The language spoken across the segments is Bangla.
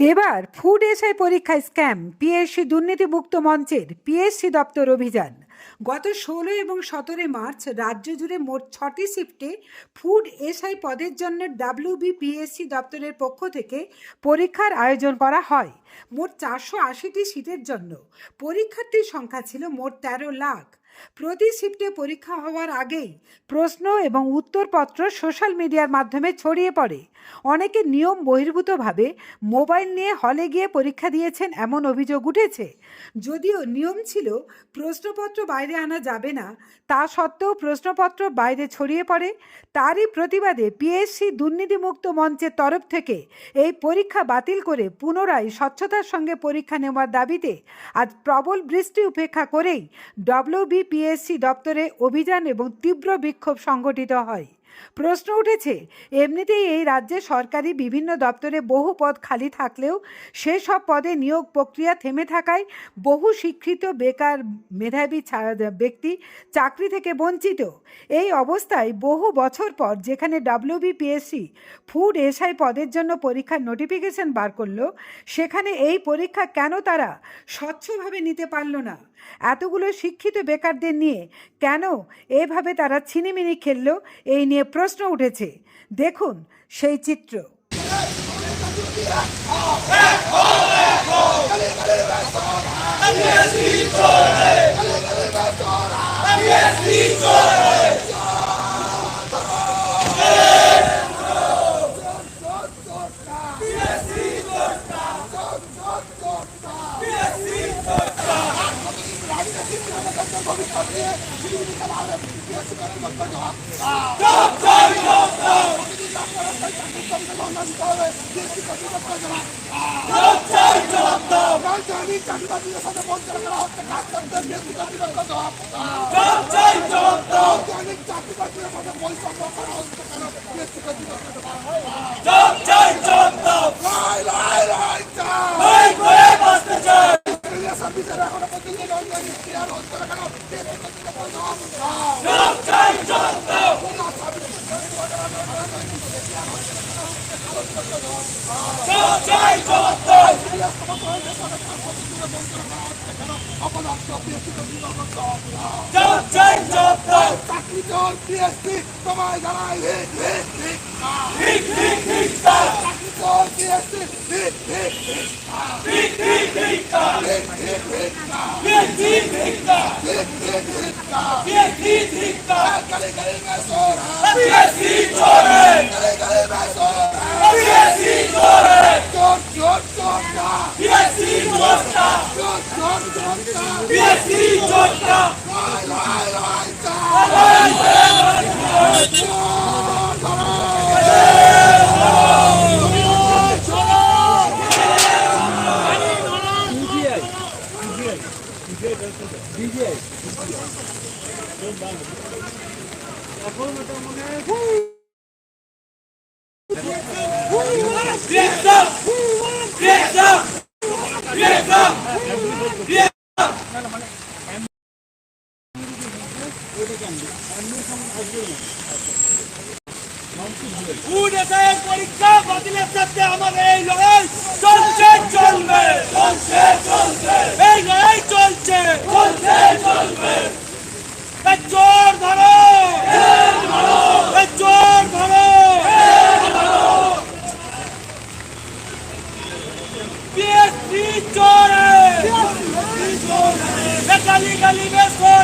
এবার ফুড এসআই পরীক্ষা স্ক্যাম পিএসসি দুর্নীতিমুক্ত মঞ্চের পিএসসি দপ্তর অভিযান। গত ষোলো এবং সতেরোই মার্চ রাজ্য জুড়ে মোট ছটি শিফটে ফুড এসআই পদের জন্য ডাব্লিউবি পিএসসি দপ্তরের পক্ষ থেকে পরীক্ষার আয়োজন করা হয়। মোট চারশো আশিটি সিটের জন্য। পরীক্ষার্থীর সংখ্যা ছিল মোট তেরো লাখ। প্রতি শিফটে পরীক্ষা হওয়ার আগেই প্রশ্ন এবং উত্তরপত্র সোশ্যাল মিডিয়ার মাধ্যমে ছড়িয়ে পড়ে। অনেকে নিয়ম বহির্ভূতভাবে মোবাইল নিয়ে হলে গিয়ে পরীক্ষা দিয়েছেন এমন অভিযোগ উঠেছে। যদিও নিয়ম ছিল প্রশ্নপত্র বাইরে আনা যাবে না, তা সত্ত্বেও প্রশ্নপত্র বাইরে ছড়িয়ে পড়ে, তারই প্রতিবাদে পিএসসি দুর্নীতিমুক্ত মঞ্চের তরফ থেকে এই পরীক্ষা বাতিল করে পুনরায় স্বচ্ছতার সঙ্গে পরীক্ষা নেওয়ার দাবিতে আজ প্রবল বৃষ্টি উপেক্ষা করেই ডব্লিউবি পিএসসি দপ্তরে অভিযান এবং তীব্র বিক্ষোভ সংগঠিত হয়। প্রশ্ন উঠেছে, এমনিতেই এই রাজ্যে সরকারি বিভিন্ন দপ্তরে বহু পদ খালি থাকলেও সেসব পদে নিয়োগ প্রক্রিয়া থেমে থাকায় বহু শিক্ষিত, বেকার, মেধাবী ব্যক্তি চাকরি থেকে বঞ্চিত। এই অবস্থায় বহু বছর পর যেখানে ডাব্লিউবিপিএসসি ফুড এসআই পদের জন্য পরীক্ষার নোটিফিকেশন বার করল, সেখানে এই পরীক্ষা কেন তারা স্বচ্ছভাবে নিতে পারল না? এতগুলো শিক্ষিত, বেকারদের নিয়ে কেন এভাবে তারা ছিনিমিনি খেললো? এই নিয়ে প্রশ্ন উঠেছে। দেখুন সেই চিত্র। চাকরিবাদীদের সাথে বঞ্চনা করা হচ্ছে খাদ্যের বেশি কর্তৃপক্ষ রাজধানী চাকরিবাদীদের তোমায় জানাই ঠিক ঠিক ঠিক ঠিক ঠিক চাকরি কর পিএসসি ঠিক ঠিক ঠিক ঠিক ঠিক ঠিক ঠিক ঠিক ঠিক ঠিক ঠিক ঠিক ঠিক ঠিক ঠিক ঠিক ঠিক ঠিক Get up! Get up! পরীক্ষা বাতিলের চলছে। চলবে চলছে এই লড়াই চলছে এই ধরো।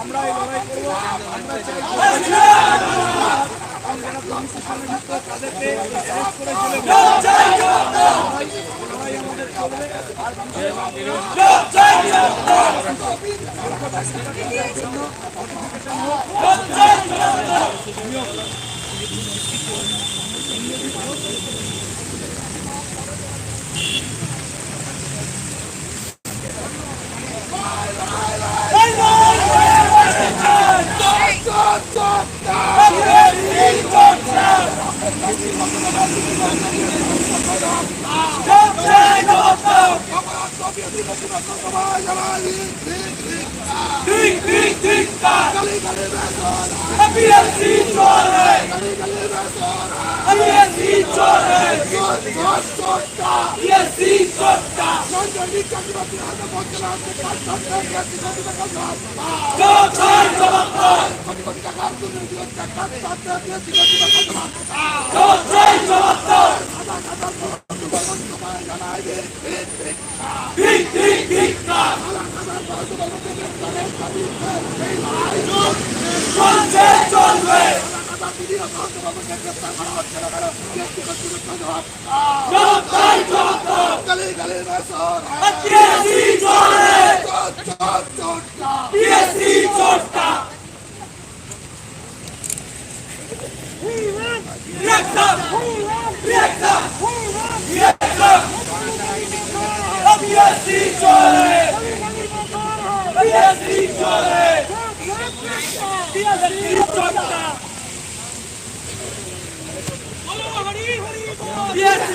আমরা এই লড়াই করব। আমরা চাই যারা ফ্রান্সের সঙ্গে যুক্ত তাদেরকে অ্যারেস্ট করে চলে লড়াই আমাদের চলবে। আর জন্য সবাই ঠিক ঠিক কাজ গালি গালি বেসর বিএসসি চলে গালি গালি বেসর বিএসসি চলে চোর চোর চোরটা বিএসসি চোট্টা সঞ্জয় চাকরিবাসী হাতে পৌঁছে না কাজ করতে বিএসসি প্রতিবাদ করতে জবাব চাই জবাব দাও কোটি কোটি টাকা দুর্নীতি হচ্ছে কাজ করতে বিএসসি প্রতিবাদ করতে জবাব চাই জবাব দাও সবাই জানাই ঠিক ঠিক ঠিক কাজ চলছে চলবে জবাব চাই জবাব দাও গালি গালি বেসর বিএসসি চলে চোর চোর চোরটা বিএসসি চোট্টা Reactor! Reactor! Reactor! বিএসসি চলে বিএসসি চলে বিএসসি চোট্টা বিএসসি